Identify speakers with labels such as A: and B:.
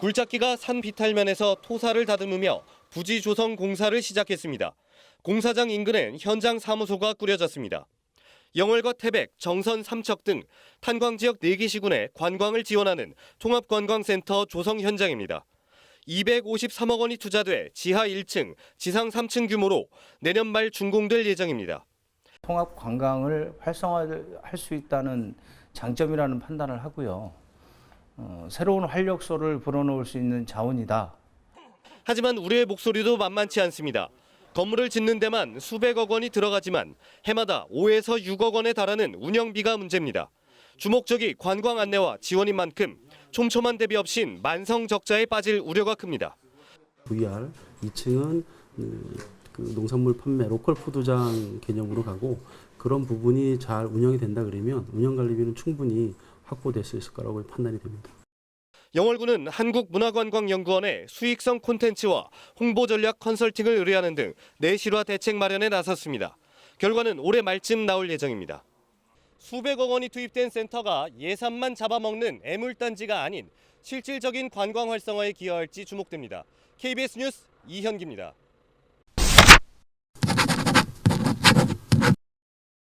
A: 굴착기가 산 비탈면에서 토사를 다듬으며 부지 조성 공사를 시작했습니다. 공사장 인근엔 현장 사무소가 꾸려졌습니다. 영월과 태백, 정선, 삼척 등 탄광 지역 4개 시군에 관광을 지원하는 통합관광센터 조성 현장입니다. 253억 원이 투자돼 지하 1층, 지상 3층 규모로 내년 말 준공될 예정입니다.
B: 통합 관광을 활성화할 수 있다는 장점이라는 판단을 하고요. 어, 새로운 활력소를 불어넣을 수 있는 자원이다.
A: 하지만 우리의 목소리도 만만치 않습니다. 건물을 짓는 데만 수백억 원이 들어가지만 해마다 5에서 6억 원에 달하는 운영비가 문제입니다. 주목적이 관광 안내와 지원인 만큼 촘촘한 대비 없인 만성 적자에 빠질 우려가 큽니다.
C: VR 2층은 그 농산물 판매 로컬 푸드장 개념으로 가고 그런 부분이 잘 운영이 된다 그러면 운영 관리비는 충분히 확보될 수 있을 거라고 판단이 됩니다.
A: 영월군은 한국문화관광연구원에 수익성 콘텐츠와 홍보 전략 컨설팅을 의뢰하는 등 내실화 대책 마련에 나섰습니다. 결과는 올해 말쯤 나올 예정입니다. 수백억 원이 투입된 센터가 예산만 잡아먹는 애물단지가 아닌 실질적인 관광 활성화에 기여할지 주목됩니다. KBS 뉴스 이현기입니다.